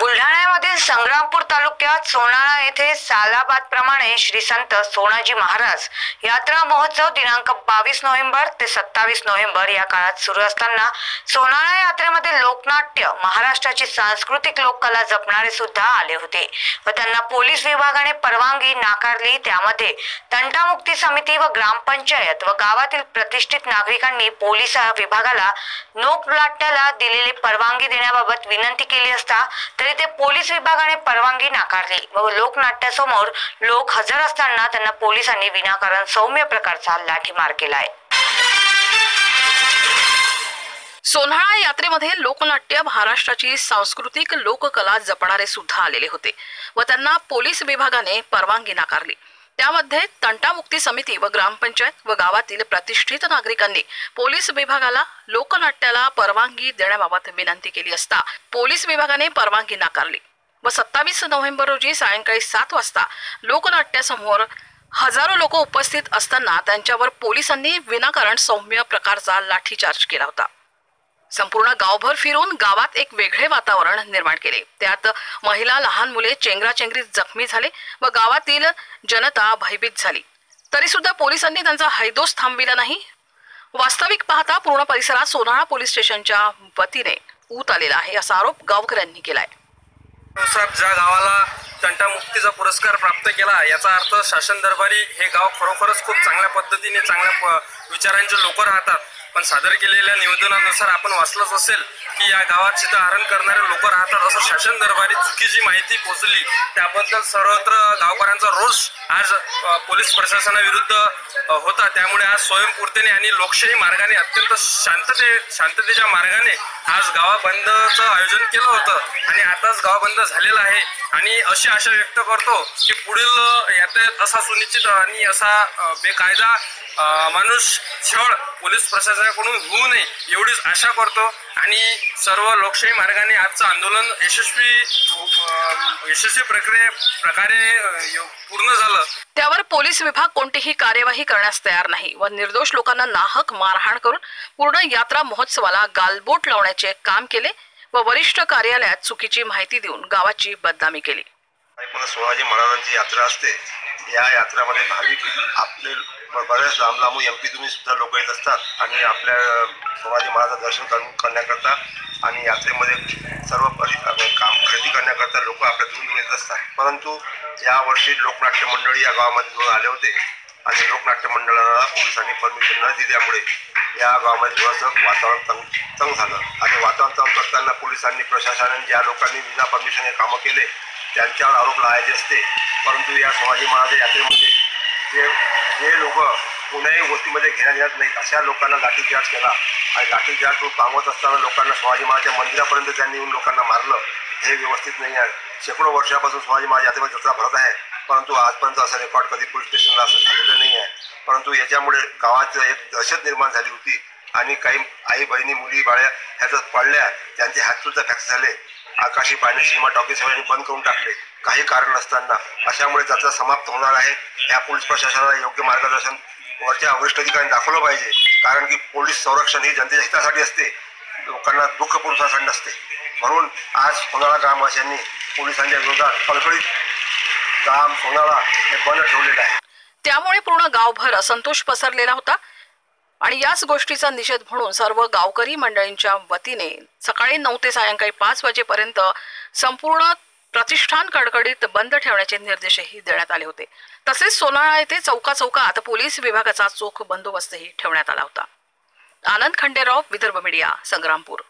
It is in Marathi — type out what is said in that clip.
Bueno, बुलढाण्यामधील संग्रामपूर तालुक्यात सोनाळा येथे सालाबाद प्रमाणे श्री संत सोनाजी महाराज यात्रा महोत्सव दिनांक बावीस नोव्हेंबर ते सत्तावीस नोव्हेंबर या काळात सुरू असताना सोनाळा यात्रेमध्ये लोकनाट्य महाराष्ट्राची सांस्कृतिक लोककला जपणारे सुद्धा आले होते व त्यांना पोलीस विभागाने परवानगी नाकारली. त्यामध्ये तंटामुक्ती समिती व ग्रामपंचायत व गावातील प्रतिष्ठित नागरिकांनी पोलीस विभागाला लोकनाट्याला दिलेली परवानगी देण्याबाबत विनंती केली असता तरी ते पोलीस विभागाने परवानगी नाकारली व लोकनाट्यासमोर लोक हजर असताना त्यांना पोलिसांनी विनाकारण सौम्य प्रकारचा लाठीमार केलाय. सोन्हाळा यात्रेमध्ये लोकनाट्य महाराष्ट्राची सांस्कृतिक लोककला जपणारे सुद्धा आलेले होते व त्यांना पोलीस विभागाने परवानगी नाकारली. त्यामध्ये तंटामुक्ती समिती व ग्रामपंचायत व गावातील प्रतिष्ठित नागरिकांनी पोलीस विभागाला लोकनाट्याला परवानगी देण्याबाबत विनंती केली असता पोलीस विभागाने परवानगी नाकारली. व सत्तावीस नोव्हेंबर रोजी सायंकाळी सात वाजता लोकनाट्यासमोर हजारो लोक उपस्थित असताना त्यांच्यावर पोलिसांनी विनाकारण सौम्य प्रकारचा लाठीचार्ज केला होता. संपूर्ण गावभर फिरून गावात एक वेगळे वातावरण निर्माण केले. त्यात महिला लहान मुले चेंगराचेंगरीत जखमी झाले व गावातील जनता भयभीत झाली. तरी सुद्धा पोलिसांनी त्यांचा हैदोस थांबविला नाही. वास्तविक पाहता पूर्ण परिसरात सोनाळा पोलीस स्टेशनच्या वतीने ऊत आलेला आहे असा आरोप गावकऱ्यांनी केलाय. नुसार ज्या गावाला तंटामुक्तीचा पुरस्कार प्राप्त केला याचा अर्थ शासन दरबारी हे गाव खरोखरच खूप चांगल्या पद्धतीने चांगल्या प- विचारांचे लोक राहतात. पण सादर केलेल्या निवेदनानुसार आपण वाचलंच असेल की या गावात सीताहरण करणारे लोक राहतात असं शासन दरबारी चुकीची माहिती पोचली त्याबद्दल सर्वत्र गावकऱ्यांचा रोष आज पोलीस प्रशासनाविरुद्ध होता. त्यामुळे आज स्वयंपूर्तीने आणि लोकशाही मार्गाने अत्यंत शांतते शांततेच्या मार्गाने आज गावा बंदचं आयोजन केलं होतं. आणि आताच गाव बंद झालेलं आहे. आणि अशी आशा व्यक्त करतो की पुढील अ, यात्रेत असा सुनिश्चित आणि असा बेकायदा माणूस छळ पोलीस प्रशासनाकडून होऊ नये एवढीच आशा करतो. आणि सर्व लोकशाही मार्गाने आजचं आंदोलन यशस्वी यशस्वी प्रक्रिये प्रकारे पूर्ण झालं. त्यावर पोलीस विभाग कोणतीही कार्यवाही करण्यास तयार नाही व निर्दोष लोकांना नाहक मारहाण करून पूर्ण यात्रा महोत्सवाला गालबोट लावण्याचे काम केले व वरिष्ठ कार्यालयात चुकीची माहिती देऊन गावाची बदनामी केली. सोळाजी महाराजांची यात्रा असते. या यात्रामध्ये भाविक आपले बऱ्याच बरेच लांब लांबून एम पी तुम्ही सुद्धा लोक येत असतात आणि आपल्या संभाजी महाराजांचं दर्शन करून करण्याकरता आणि यात्रेमध्ये सर्व काम खरेदी करण्याकरता लोक आपल्या दूर दूर येत असतात. परंतु यावर्षी लोकनाट्य मंडळी या गावामध्ये दोन आले होते आणि लोकनाट्य मंडळाला पोलिसांनी परमिशन न दिल्यामुळे या गावामध्ये थोडंसं वातावरण तंग तंग झालं. आणि वातावरण तंग करताना पोलिसांनी प्रशासनाने ज्या लोकांनी विना परमिशन हे कामं केले त्यांच्यावर आरोप लावायचे असते. परंतु या शिवाजी महाराज यात्रेमध्ये जे जे लोक कोण्याही गोष्टीमध्ये घेण्यात येत नाही अशा लोकांना लाठीचार्ज केला. आणि लाठीचार्ज तो पांगवत असताना लोकांना शिवाजी महाराजच्या मंदिरापर्यंत त्यांनी येऊन लोकांना मारलं हे व्यवस्थित नाही आहे. शेकडो वर्षापासून शिवाजी महाराज यात्रेमध्ये जत्रा भरत आहे परंतु आजपर्यंत असा रेकॉर्ड कधी पोलीस स्टेशनला असं झालेलं नाही आहे. परंतु याच्यामुळे गावात एक दहशत निर्माण झाली होती. आणि काही आई बहिणी मुली बाळ्या ह्याच्यात पडल्या त्यांचे हात फॅक्स झाले. आकाशी पाणी सीमा टॉकीज सगळ्यांनी बंद करून टाकले. काही कारण नसताना अशामुळे जत्रा समाप्त होणार आहे. या पोलीस प्रशासनाला योग्य मार्गदर्शन वरच्या वरिष्ठ अधिकाऱ्यांनी दाखवलं पाहिजे. कारण की पोलीस संरक्षण ही जनतेच्या हितासाठी असते. लोकांना दुःख पुरुषासाठी नसते. म्हणून आज सोनाळा ग्रामवासियांनी पोलिसांच्या विरोधात कळकळीत ग्राम सोनाळा हे बंद ठेवलेलं आहे. त्यामुळे पूर्ण गावभर असंतोष पसरलेला होता. आणि याच गोष्टीचा निषेध म्हणून सर्व गावकरी मंडळींच्या वतीने सकाळी नऊ ते सायंकाळी पाच वाजेपर्यंत संपूर्ण प्रतिष्ठान कडकडीत बंद ठेवण्याचे निर्देशही देण्यात आले होते. तसेच सोनाळा येथे चौका चौकात पोलीस विभागाचा चोख बंदोबस्तही ठेवण्यात आला होता. आनंद खंडेराव विदर्भ मीडिया संग्रामपूर.